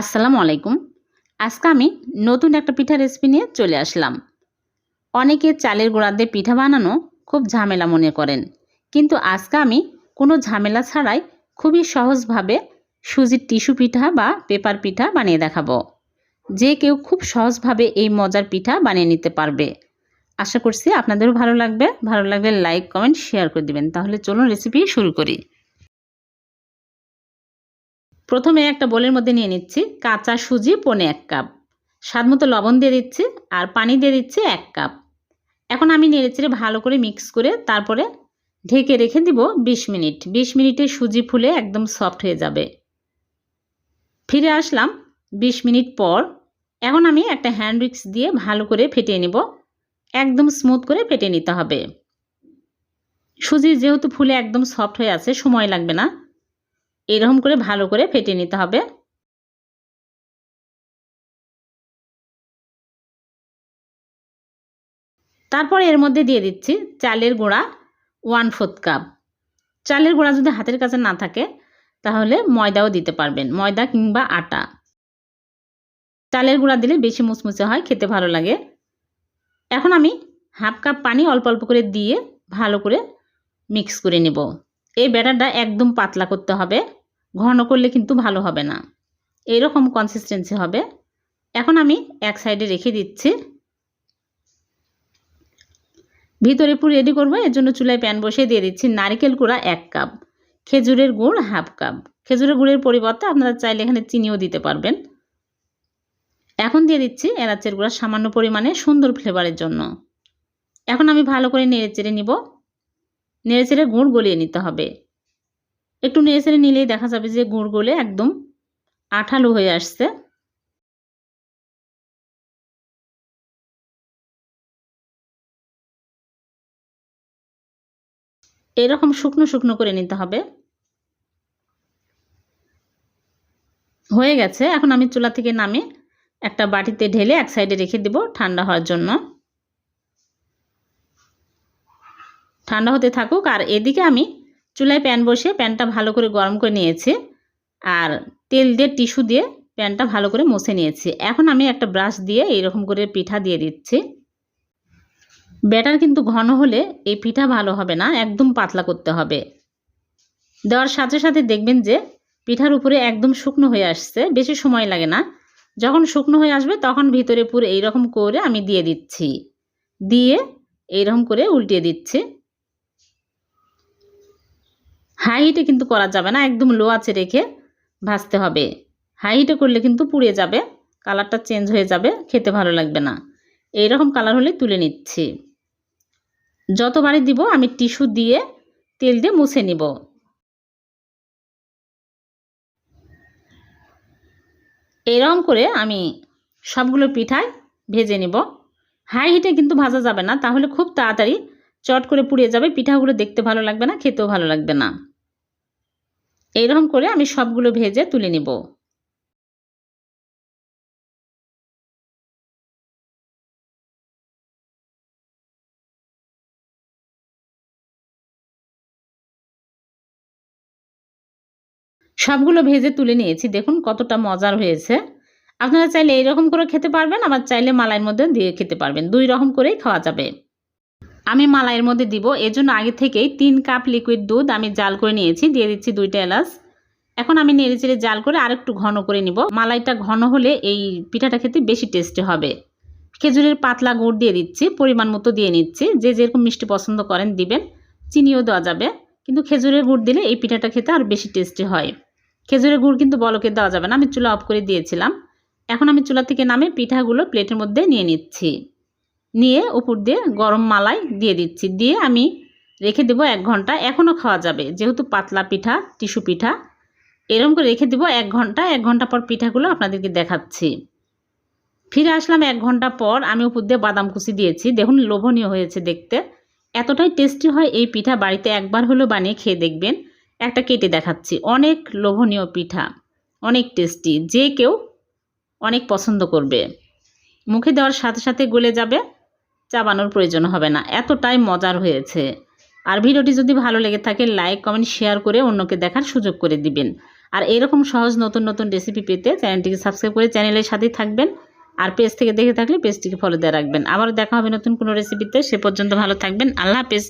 আসসালামু আলাইকুম। আজকে আমি নতুন একটা পিঠা রেসিপি নিয়ে চলে আসলাম। অনেকে চালের গোড়া দিয়ে পিঠা বানানো খুব ঝামেলা মনে করেন, কিন্তু আজকে আমি কোনো ঝামেলা ছাড়াই খুবই সহজভাবে সুজির টিস্যু পিঠা বা পেপার পিঠা বানিয়ে দেখাবো। যে কেউ খুব সহজভাবে এই মজার পিঠা বানিয়ে নিতে পারবে। আশা করছি আপনাদেরও ভালো লাগবে। ভালো লাগলে লাইক কমেন্ট শেয়ার করে দিবেন। তাহলে চলুন রেসিপি শুরু করি। প্রথমে একটা বোলের মধ্যে নিয়ে নিচ্ছি কাঁচা সুজি পনে এক কাপ। স্বাদ মতো লবণ দিয়ে দিচ্ছি আর পানি দিয়ে দিচ্ছি এক কাপ। এখন আমি নেড়েচেড়ে ভালো করে মিক্স করে তারপরে ঢেকে রেখে দিব বিশ মিনিট। বিশ মিনিটে সুজি ফুলে একদম সফট হয়ে যাবে। ফিরে আসলাম বিশ মিনিট পর। এখন আমি একটা হ্যান্ড উইক্স দিয়ে ভালো করে ফেটিয়ে নেব। একদম স্মুথ করে ফেটে নিতে হবে। সুজি যেহেতু ফুলে একদম সফট হয়ে আছে, সময় লাগবে না। এরকম করে ভালো করে ফেটে নিতে হবে। তারপর এর মধ্যে দিয়ে দিচ্ছি চালের গুঁড়া ওয়ান ফোর্থ কাপ চালের গুঁড়া যদি হাতের কাছে না থাকে, তাহলে ময়দাও দিতে পারবেন, ময়দা কিংবা আটা। চালের গুঁড়া দিলে বেশি মুচমুচে হয়, খেতে ভালো লাগে। এখন আমি হাফ কাপ পানি অল্প অল্প করে দিয়ে ভালো করে মিক্স করে নেব। এই ব্যাটারটা একদম পাতলা করতে হবে। ঘন করলে কিন্তু ভালো হবে না। এইরকম কনসিস্টেন্সি হবে। এখন আমি এক সাইডে রেখে দিচ্ছি। ভিতরে পুরো রেডি করব, এর জন্য চুলায় প্যান বসিয়ে দিয়ে দিচ্ছি নারিকেল গুঁড়া এক কাপ খেজুরের গুড় হাফ কাপ খেজুরের গুড়ের পরিবর্তে আপনারা চাইলে এখানে চিনিও দিতে পারবেন। এখন দিয়ে দিচ্ছি এলাচের গুঁড়া সামান্য পরিমাণে সুন্দর ফ্লেভারের জন্য। এখন আমি ভালো করে নেড়ে চেড়ে নিব। নেড়ে চেড়ে গুড় গলিয়ে নিতে হবে। একটু নেড়ে নিলেই দেখা যাবে যে গুড় গলে একদম আঠালো হয়ে আসছে। এরকম শুকনো শুকনো করে নিতে হবে। হয়ে গেছে। এখন আমি চুলা থেকে নামে একটা বাটিতে ঢেলে এক সাইডে রেখে দেব ঠান্ডা হওয়ার জন্য। ঠান্ডা হতে থাকুক। আর এদিকে আমি চুলায় প্যান বসিয়ে প্যানটা ভালো করে গরম করে নিয়েছি আর তেল দিয়ে টিস্যু দিয়ে প্যানটা ভালো করে মুছে নিয়েছি। এখন আমি একটা ব্রাশ দিয়ে এইরকম করে পিঠা দিয়ে দিচ্ছি। ব্যাটার কিন্তু ঘন হলে এই পিঠা ভালো হবে না, একদম পাতলা করতে হবে। দেওয়ার সাথে সাথে দেখবেন যে পিঠার উপরে একদম শুকনো হয়ে আসছে, বেশি সময় লাগে না। যখন শুকনো হয়ে আসবে তখন ভিতরে পুরো এইরকম করে আমি দিয়ে দিচ্ছি। দিয়ে এইরকম করে উল্টিয়ে দিচ্ছি। হাই হিটে কিন্তু করা যাবে না, একদম লো আছে রেখে ভাজতে হবে। হাই হিটে করলে কিন্তু পুড়ে যাবে কালারটা চেঞ্জ হয়ে যাবে, খেতে ভালো লাগবে না। এইরকম কালার হলে তুলে নিচ্ছি। যতবারই দিব আমি টিস্যু দিয়ে তেল দিয়ে মুছে নিব। এরকম করে আমি সবগুলো পিঠায় ভেজে নিব। হাই হিটে কিন্তু ভাজা যাবে না, তাহলে খুব তাড়াতাড়ি চট করে পুড়িয়ে যাবে, পিঠাগুলো দেখতে ভালো লাগবে না, খেতেও ভালো লাগবে না। এইরকম করে আমি সবগুলো ভেজে তুলে নিব। সবগুলো ভেজে তুলে নিয়েছি। দেখুন কতটা মজার হয়েছে। আপনারা চাইলে এইরকম করে খেতে পারবেন, আবার চাইলে মালাইয়ের মধ্যে দিয়ে খেতে পারবেন। দুই রকম করেই খাওয়া যাবে। আমি মালাইয়ের মধ্যে দিব। এজন্য আগে থেকেই তিন কাপ লিকুইড দুধ আমি জাল করে নিয়েছি। দিয়ে দিচ্ছি দুইটা এলাচ। এখন আমি নেড়ে চেড়ে জাল করে আরেকটু ঘন করে নিব। মালাইটা ঘন হলে এই পিঠাটা খেতে বেশি টেস্টি হবে। খেজুরের পাতলা গুড় দিয়ে দিচ্ছি। পরিমাণ মতো দিয়ে নিচ্ছি। যে যেরকম মিষ্টি পছন্দ করেন দিবেন। চিনিও দেওয়া যাবে। কিন্তু খেজুরের গুড় দিলে এই পিঠাটা খেতে আর বেশি টেস্টি হয়। খেজুরের গুড় কিন্তু বলকে দেওয়া যাবে না। আমি চুলা অফ করে দিয়েছিলাম। এখন আমি চুলা থেকে নামে পিঠাগুলো প্লেটের মধ্যে নিয়ে নিচ্ছি। নিয়ে উপর দিয়ে গরম মালাই দিয়ে দিচ্ছি। দিয়ে আমি রেখে দেবো এক ঘণ্টা। এখনও খাওয়া যাবে। যেহেতু পাতলা পিঠা, টিস্যু পিঠা এরকম করে রেখে দেবো এক ঘণ্টা। এক ঘণ্টা পর পিঠাগুলো আপনাদেরকে দেখাচ্ছি। ফিরে আসলাম এক ঘণ্টা পর। আমি উপর দিয়ে বাদাম কুচি দিয়েছি। দেখুন, লোভনীয় হয়েছে দেখতে। এতটাই টেস্টি হয় এই পিঠা। বাড়িতে একবার হলেও বানিয়ে খেয়ে দেখবেন। একটা কেটে দেখাচ্ছি। অনেক লোভনীয় পিঠা। অনেক টেস্টি যে কেউ অনেক পছন্দ করবে। মুখে দেওয়ার সাথে সাথে গলে যাবে। চাবানোর প্রয়োজন হবে না। এতটাই মজার হয়েছে। আর ভিডিওটি যদি ভালো লেগে থাকে লাইক কমেন্ট শেয়ার করে অন্যকে দেখার সুযোগ করে দিবেন। আর এরকম সহজ নতুন নতুন রেসিপি পেতে চ্যানেলটিকে সাবস্ক্রাইব করে চ্যানেলের সাথেই থাকবেন। আর পেজ থেকে দেখে থাকলে পেজটিকে ফলো দিয়ে রাখবেন। আবার দেখা হবে নতুন কোনো রেসিপিতে সে পর্যন্ত ভালো থাকবেন। আল্লাহ হাফেজ।